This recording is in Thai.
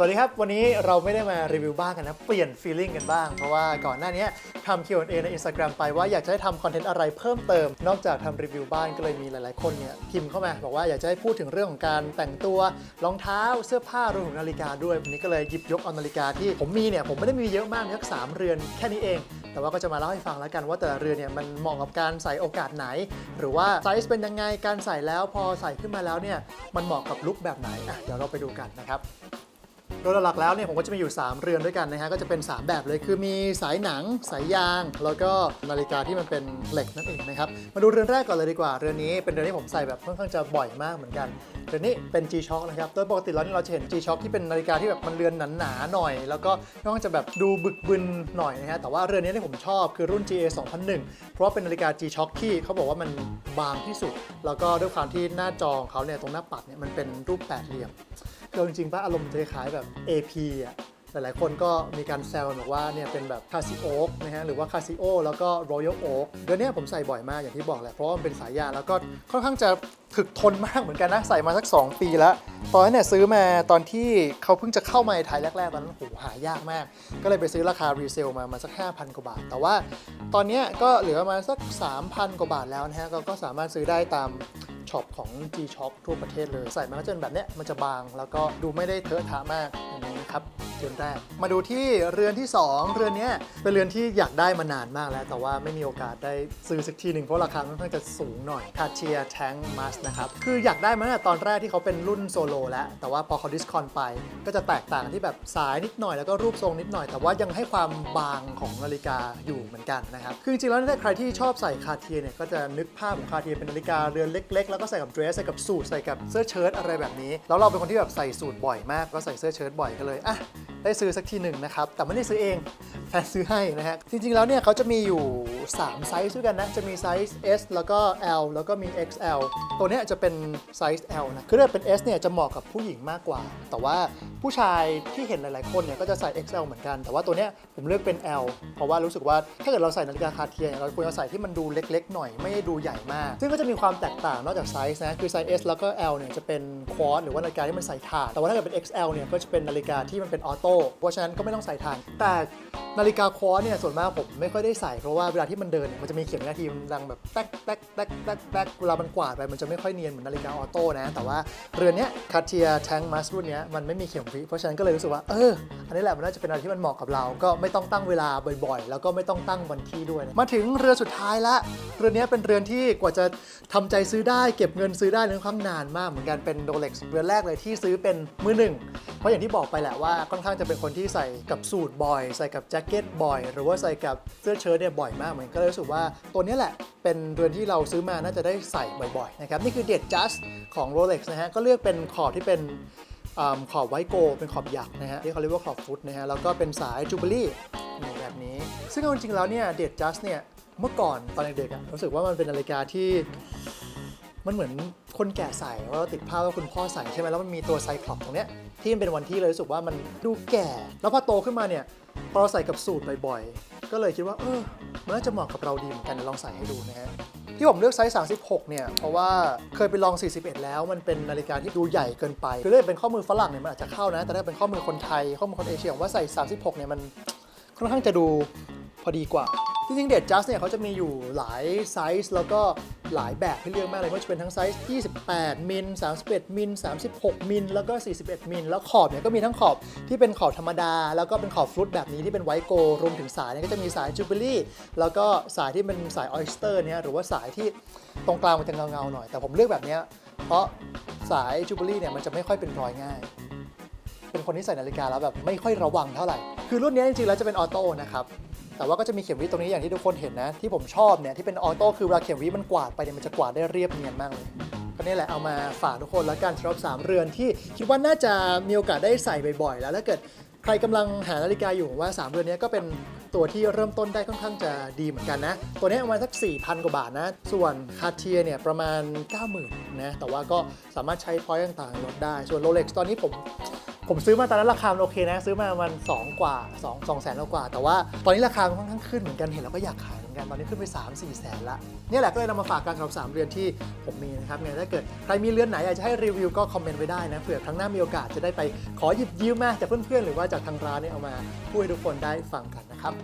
สวัสดีครับ วันนี้เราไม่ได้มารีวิวบ้านกันนะ เปลี่ยนฟีลลิ่งกันบ้าง เพราะว่าก่อนหน้านี้ทำ Q&A ใน Instagram ไปว่าอยากจะให้ทำคอนเทนต์อะไรเพิ่มเติม นอกจากทำรีวิวบ้านก็เลยมีหลายๆ คนเนี่ยพิมพ์เข้ามา บอกว่าอยากจะให้พูดถึงเรื่องของการแต่งตัวรองเท้าเสื้อผ้ารวมถึงนาฬิกาด้วยวันนี้ก็เลยหยิบยกเอานาฬิกาที่ผมมีเนี่ยผมไม่ได้มีเยอะมากมีแค่สามเรือนแค่นี้เอง แต่ว่าก็จะมาเล่าให้ฟังแล้วกันว่าแต่ละเรือนเนี่ยมันเหมาะกับการใส่โอกาสไหน หรือว่าไซส์เป็นยังไงการใส่แล้วพอใส่ขึ้นมาแล้วเนี่ยมันเหมาะกับลุคแบบไหนอะเดี๋ยวเราไปดูกันนะครับ โดยหลักๆแล้วเนี่ยผมก็จะมีอยู่ 3 เรือนด้วยกันนะฮะก็จะเป็น 3 แบบเลยคือมีสายหนัง สายยาง แล้วก็นาฬิกาที่มันเป็นเหล็กนั่นเองนะครับมาดูเรือนแรกก่อนเลยดีกว่า เรือนนี้เป็นเรือนที่ผมใส่แบบค่อนข้างจะบ่อยมากเหมือนกันเรือนนี้เป็น G-Shock นะครับโดยปกติแล้วเนี่ยเราจะเห็น G-Shock ที่เป็นนาฬิกาที่แบบมันเรือนหนาๆหน่อย แล้วก็ค่อนข้างจะแบบดูบึกบึนหน่อยนะฮะแต่ว่าเรือนนี้ที่ผมชอบคือรุ่น GA 2001 เพราะว่าเป็นนาฬิกา G-Shock ที่เขาบอกว่ามันบางที่สุด แล้วก็ด้วยความที่หน้าจอของเขาเนี่ยตรงหน้าปัดเนี่ยมันเป็นรูปแปดเหลี่ยม คือจริงๆป่ะอารมณ์จะคล้ายๆแบบ AP อะหลายๆคนก็มีการแซวบอกว่าเนี่ยเป็นแบบคาซิโอ๊กนะฮะหรือว่าคาซิโอแล้วก็รอยัลโอ๊กเดือนเนี้ผมใส่บ่อยมากอย่างที่บอกแหละ เพราะว่ามันเป็นสายยาแล้วก็ค่อนข้างจะถึกทนมากเหมือนกันนะ ใส่มาสัก 2 ปีแล้ว ตอนนั้นเนี่ยซื้อมาตอนที่เขาเพิ่งจะเข้ามาในไทยแรกๆ ตอนนั้นโหหายากมาก ก็เลยไปซื้อราคารีเซลมามาสัก 5,000 กว่าบาท แต่ว่าตอนนี้ก็เหลือประมาณสัก 3,000 กว่าบาทแล้วนะฮะกก็สามารถซื้อได้ตาม ช็อปของ G-Shock ทั่วประเทศเลย ใส่มาแล้วจะเป็นแบบเนี้ยมันจะบาง แล้วก็ดูไม่ได้เทอะทะมากอย่างนี้นครับเรือนแรก มาดูที่เรือนที่ 2 เรือนนี้เป็นเรือนที่อยากได้มานานมากแล้ว แต่ว่าไม่มีโอกาสได้ซื้อสักทีหนึ่งเพราะราคาค่อนข้างจะสูงหน่อย c a t i a Tank Mask นะครับคืออยากได้มาตั้งแต่ตอนแรกที่เขาเป็นรุ่นโซโลแล้ว แต่ว่าพอเขาดิสคอนไป ก็จะแตกต่างที่แบบสายนิดหน่อยแล้วก็รูปทรงนิดหน่อย แต่ว่ายังให้ความบางของนาฬิกาอยู่เหมือนกันนะครับคือจริงๆแล้วเนี่ยใครที่ชอบใส่คาเทียเนี่ยก็จะนึกภาพของคาเทียเป็นนาฬิกาเรือนเล็ก ๆแล้วก็ใส่กับเดรสใส่กับสูทใส่กับเสื้อเชิ้ตอะไรแบบนี้ แล้วเราเป็นคนที่แบบใส่สูทบ่อยมากก็ใส่เสื้อเชิ้ตบ่อยก็เลยอะ ได้ซื้อสักทีหนึ่งนะครับ แต่ไม่ได้ซื้อเองแฟนซื้อให้นะฮะ จริงๆ แล้วเนี่ยเขาจะมีอยู่ 3 ไซส์ด้วยกันนะ จะมีไซส์ S แล้วก็ L แล้วก็มี XL ตัวเนี้ยจะเป็นไซส์ L นะ คือถ้าเป็น S เนี่ยจะเหมาะกับผู้หญิงมากกว่า แต่ว่าผู้ชายที่เห็นหลายๆ คนเนี่ยก็จะใส่ XL เหมือนกัน แต่ว่าตัวเนี้ยผมเลือกเป็น L เพราะว่ารู้สึกว่าถ้าเกิดเราใส่นาฬิกาคาร์เทียเราควรจะใส่ที่มันดูเล็ก ๆ หน่อยไม่ดูใหญ่มาก ซึ่งก็จะมีความแตกต่างนอกจากไซส์นะ คือไซส์ S แล้วก็ L เนี่ยจะเป็นควอตหรือว่านาฬิกาที่มันใส่ถานแต่ว่าถ้าเกิดเป็น XL เนี่ยก็จะเป็นนาฬิกาที่มันเป็นออโต้เพราะฉะนั้นก็ไม่ต้องใส่ถ่านแต่นาฬิกาควอตเนี่ยส่วนมากผมไม่ค่อยได้ใส่เพราะว่าเวลาที่มันเดินเนี่ยมันจะมีเข็มนาทีมันดังแบบแต๊กแต๊กแต๊กแต๊กแต๊กเวลามันกวาดไปมันจะไม่ค่อยเนียนเหมือนนาฬิกาออโต้นะ แต่ว่าเรือนเนี้ยคาเทียแทงมัสรุ่นเนี้ยมันไม่มีเข็มวิเพราะฉะนั้นก็เลยรู้สึกว่าเอออันนี้แหละมันน่าจะเป็นอะไรที่มันเหมาะกับเรา ก็ไม่ต้องตั้งเวลาบ่อยๆ แล้วก็ไม่ต้องตั้งวันที่ด้วยนะมาถึงเรือนสุดท้ายละเรือนนี้เป็นเรือนที่กว่าจะทำใจซื้อได้เก็บเงินซื้อได้ในความนานมากเหมือนกันเป็นโรเล็กเรือนแรกเลยที่ซื้อเป็นมือหนึ่งเพราะอย่างที่บอกไปแหละว่าค่อนข้างจะเป็นคนที่ใส่กับสูทบ่อย ใส่กับแจ็คเก็ตบ่อย หรือว่าใส่กับเสื้อเชิ้ตเนี่ยบ่อยมากเหมือนก็เลยรู้สึกว่าตัวนี้แหละเป็นเรือนที่เราซื้อมาน่าจะได้ใส่บ่อยๆนะครับนี่คือเด็ดจัสของ Rolex นะฮะก็เลือกเป็นขอบที่เป็นอขอบไวโกเป็นขอบหยักนะฮะที่เขาเรียกว่าขอบฟุตนะฮะแล้วก็เป็นสายจูเบลี่นี่แบบนี้ ซึ่งเอาจริงๆแล้วเนี่ยเดดจัสเนี่ยเมื่อก่อนตอนเด็กๆรู้สึกว่ามันเป็นนาฬิกาที่มันเหมือนคนแก่ใส่ว่าเราติดภาพว่าคุณพ่อใส่ใช่ไหมแล้วมันมีตัวไซคลอปตรงเนี้ยที่มันเป็นวันที่เลยรู้สึกว่ามันดูแก่ แล้วพอโตขึ้นมาเนี่ย พอเราใส่กับสูทบ่อยๆ ก็เลยคิดว่าเออมันน่าจะเหมาะกับเราดีเหมือนกันลองใส่ให้ดูนะฮะที่ผมเลือกไซส์ 36 เนี่ย เพราะว่าเคยไปลอง 41 แล้ว มันเป็นนาฬิกาที่ดูใหญ่เกินไป คือถ้าเป็นข้อมือฝรั่งเนี่ยมันอาจจะเข้านะ แต่ถ้าเป็นข้อมือคนไทย ข้อมือคนเอเชียผมว่าใส่ 36 เนี่ยมันค่อนข้างจะดูพอดีกว่า จริงๆ เดดจัสเนี่ยเขาจะมีอยู่หลายไซส์แล้วก็ หลายแบบให้เลือกมากเลยไม่ว่าจะเป็นทั้งไซส์ 28 มิล 31 มิล 36 มิล แล้วก็ 41 มิล แล้วขอบเนี่ยก็มีทั้งขอบที่เป็นขอบธรรมดา แล้วก็เป็นขอบฟลุตแบบนี้ที่เป็นไวโกรวมถึงสายเนี่ยก็จะมีสายจูเบลี่แล้วก็สายที่เป็นสายออยสเตอร์เนี่ยหรือว่าสายที่ตรงกลางมันจะเงาๆหน่อย แต่ผมเลือกแบบเนี้ยเพราะสายจูเบลี่เนี่ยมันจะไม่ค่อยเป็นรอยง่ายเป็นคนที่ใส่นาฬิกาแล้วแบบไม่ค่อยระวังเท่าไหร่ คือรุ่นนี้จริงๆแล้วจะเป็นออโต้นะครับ แต่ว่าก็จะมีเข็มวิตรงนี้อย่างที่ทุกคนเห็นนะ ที่ผมชอบเนี่ยที่เป็นออโต้คือเวลาเข็มวิมันกวาดไปเนี่ยมันจะกวาดได้เรียบเนียนมากเลยก็นี่แหละเอามาฝากทุกคนแล้วกันสำหรับสามเรือนที่คิดว่าน่าจะมีโอกาสได้ใส่บ่อยๆ แล้วถ้าเกิดใครกำลังหานาฬิกาอยู่ผมว่า 3 เรือนนี้ก็เป็นตัวที่เริ่มต้นได้ค่อนข้างจะดีเหมือนกันนะ ตัวนี้ประมาณสัก 4,000 กว่าบาทนะ ส่วนคาเทียเนี่ยประมาณ 90,000นะแต่ว่าก็สามารถใช้พอยต์ต่างๆลดได้ ส่วนโรเล็กซ์ตอนนี้ผม ผมซื้อมาตอนนั้นราคามันโอเคนะ ซื้อมาประมัน2กว่า2 2แสนกว่า แต่ว่าตอนนี้ราคามันค่อนข้างขึ้นเหมือนกันเห็นแล้วก็อยากขายเหมือนกันตอนนี้ขึ้นไป 3 4แสนละนี่แหละก็เลยนำมาฝากกันสำหรับสามเรือนที่ผมมีนะครับไงถ้าเกิดใครมีเรือนไหนอยากจะให้รีวิวก็คอมเมนต์ไว้ได้นะเผื่อครั้งหน้ามีโอกาสจะได้ไปขอหยิบยืมมาจากเพื่อนๆหรือว่าจากทางร้านเนี่ยเอามาพูดให้ทุกคนได้ฟังกันนะครับ